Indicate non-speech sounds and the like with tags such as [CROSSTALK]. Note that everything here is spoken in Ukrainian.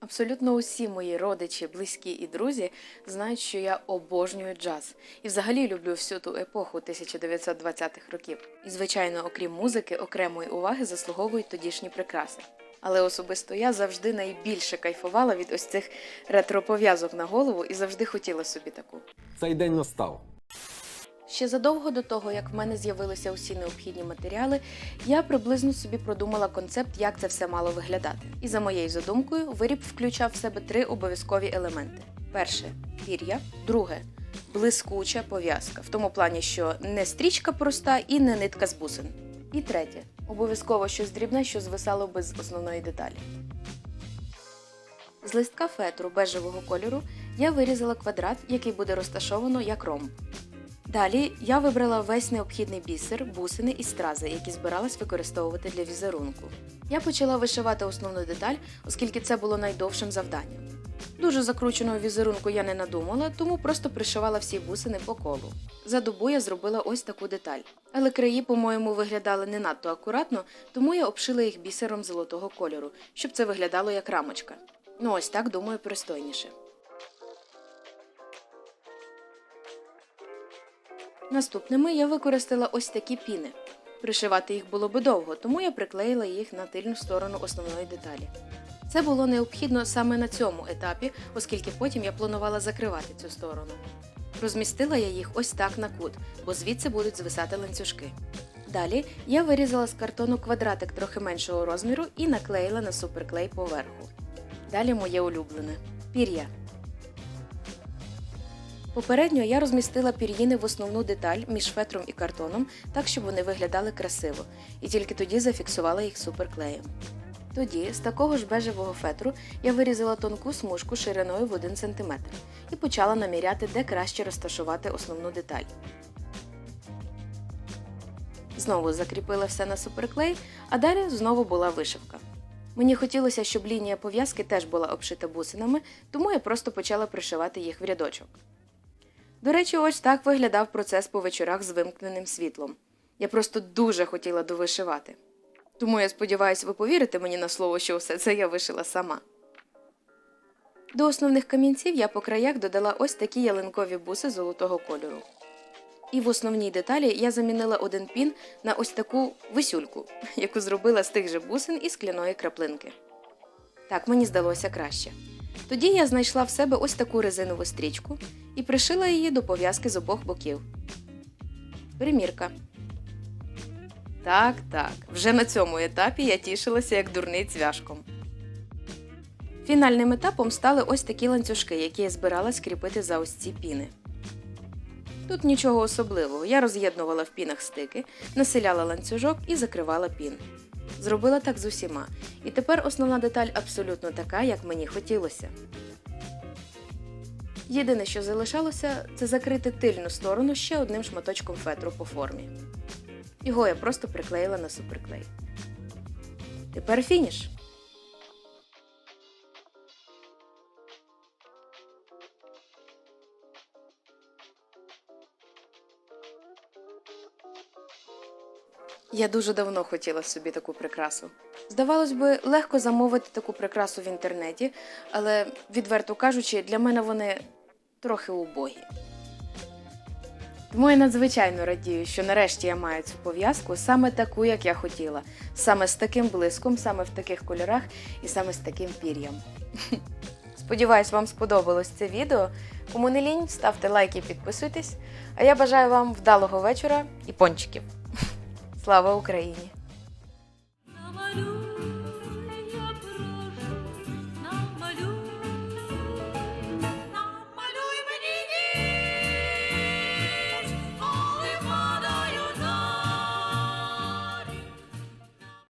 Абсолютно усі мої родичі, близькі і друзі знають, що я обожнюю джаз і взагалі люблю всю ту епоху 1920-х років. І, звичайно, окрім музики, окремої уваги заслуговують тодішні прикраси. Але особисто я завжди найбільше кайфувала від ось цих ретро-пов'язок на голову і завжди хотіла собі таку. Цей день настав. Ще задовго до того, як в мене з'явилися усі необхідні матеріали, я приблизно собі продумала концепт, як це все мало виглядати. І за моєю задумкою, виріб включав в себе три обов'язкові елементи: перше пір'я, друге блискуча пов'язка, в тому плані, що не стрічка проста і не нитка з бусин. І третє обов'язково щось дрібне, що звисало без основної деталі. З листка фетру бежевого кольору я вирізала квадрат, який буде розташовано як ромб. Далі я вибрала весь необхідний бісер, бусини і стрази, які збиралась використовувати для візерунку. Я почала вишивати основну деталь, оскільки це було найдовшим завданням. Дуже закрученого візерунку я не надумала, тому просто пришивала всі бусини по колу. За добу я зробила ось таку деталь. Але краї, по-моєму, виглядали не надто акуратно, тому я обшила їх бісером золотого кольору, щоб це виглядало як рамочка. Ну ось так, думаю, пристойніше. Наступними я використала ось такі піни. Пришивати їх було би довго, тому я приклеїла їх на тильну сторону основної деталі. Це було необхідно саме на цьому етапі, оскільки потім я планувала закривати цю сторону. Розмістила я їх ось так на кут, бо звідси будуть звисати ланцюжки. Далі я вирізала з картону квадратик трохи меншого розміру і наклеїла на суперклей поверху. Далі моє улюблене пір'я. Попередньо я розмістила пір'їни в основну деталь між фетром і картоном, так щоб вони виглядали красиво, і тільки тоді зафіксувала їх суперклеєм. Тоді з такого ж бежевого фетру я вирізала тонку смужку шириною в 1 см і почала наміряти, де краще розташувати основну деталь. Знову закріпила все на суперклей, а далі знову була вишивка. Мені хотілося, щоб лінія пов'язки теж була обшита бусинами, тому я просто почала пришивати їх в рядочок. До речі, ось так виглядав процес по вечорах з вимкненим світлом. Я просто дуже хотіла довишивати. Тому я сподіваюся, ви повірите мені на слово, що все це я вишила сама. До основних камінців я по краях додала ось такі ялинкові буси золотого кольору. І в основній деталі я замінила один пін на ось таку висюльку, яку зробила з тих же бусин і скляної краплинки. Так мені здалося краще. Тоді я знайшла в себе ось таку резинову стрічку і пришила її до пов'язки з обох боків. Примірка. Так, так, вже на цьому етапі я тішилася як дурний цвяшком. Фінальним етапом стали ось такі ланцюжки, які я збиралась кріпити за ось ці піни. Тут нічого особливого. Я роз'єднувала в пінах стики, населяла ланцюжок і закривала пін. Зробила так з усіма. І тепер основна деталь абсолютно така, як мені хотілося. Єдине, що залишалося, це закрити тильну сторону ще одним шматочком фетру по формі. Його я просто приклеїла на суперклей. Тепер фініш. Я дуже давно хотіла собі таку прикрасу. Здавалось би, легко замовити таку прикрасу в інтернеті, але, відверто кажучи, для мене вони трохи убогі. Тому я надзвичайно радію, що нарешті я маю цю пов'язку саме таку, як я хотіла, саме з таким блиском, саме в таких кольорах і саме з таким пір'ям. [LAUGHS] Сподіваюсь, вам сподобалось це відео. Кому не лінь, ставте лайки і підписуйтесь. А я бажаю вам вдалого вечора і пончиків. Слава Україні!